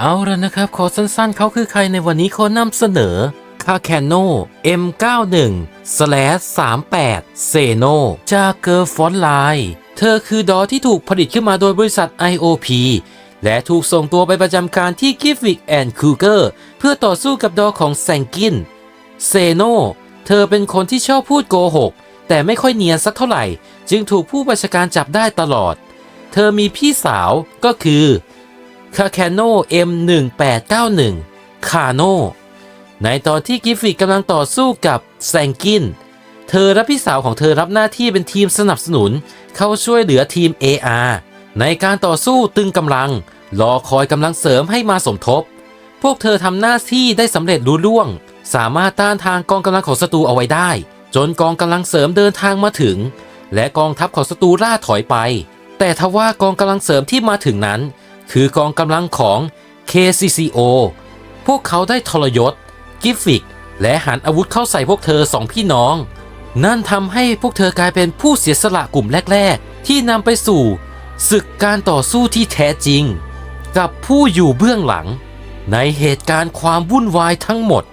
เอาละนะครับ ขอสั้นๆ เขาคือใครในวันนี้ขอนำเสนอคาแคนโน M91 slash 38 เซโน จากเกอร์ฟอนไลน์เธอคือดอที่ถูกผลิตขึ้นมาโดยบริษัท IOP และถูกส่งตัวไปประจำการที่กิฟวิกแอนด์คูเกอร์เพื่อต่อสู้กับดอของแซงกิน เซโน เธอเป็นคนที่ชอบพูดโกหก แต่ไม่ค่อยเนียนสักเท่าไหร่ จึงถูกผู้บัญชาการจับได้ตลอด เธอมีพี่สาวก็คือ คาแคนโน M1891 คาโนในตอนที่กิฟฟิกกำลังต่อสู้กับแซงกิน เธอและพี่สาวของเธอรับหน้าที่เป็นทีมสนับสนุน เข้าช่วยเหลือทีม AR ในการต่อสู้ตึงกำลัง รอคอยกำลังเสริมให้มาสมทบ พวกเธอทำหน้าที่ได้สำเร็จรุ่ล่วง สามารถต้านทางกองกำลังของศัตรูเอาไว้ได้ จนกองกำลังเสริมเดินทางมาถึง และกองทัพของศัตรูล่าถอยไป แต่ทว่ากองกำลังเสริมที่มาถึงนั้น คือกองกำลังของ KCCO พวกเขาได้ทรยศ กิฟฟิก และหันอาวุธเข้าใส่พวกเธอสองพี่น้อง นั่นทำให้พวกเธอกลายเป็นผู้เสียสละกลุ่มแรก ๆ ที่นำไปสู่ศึกการต่อสู้ที่แท้จริง กับผู้อยู่เบื้องหลัง ในเหตุการณ์ความวุ่นวายทั้งหมด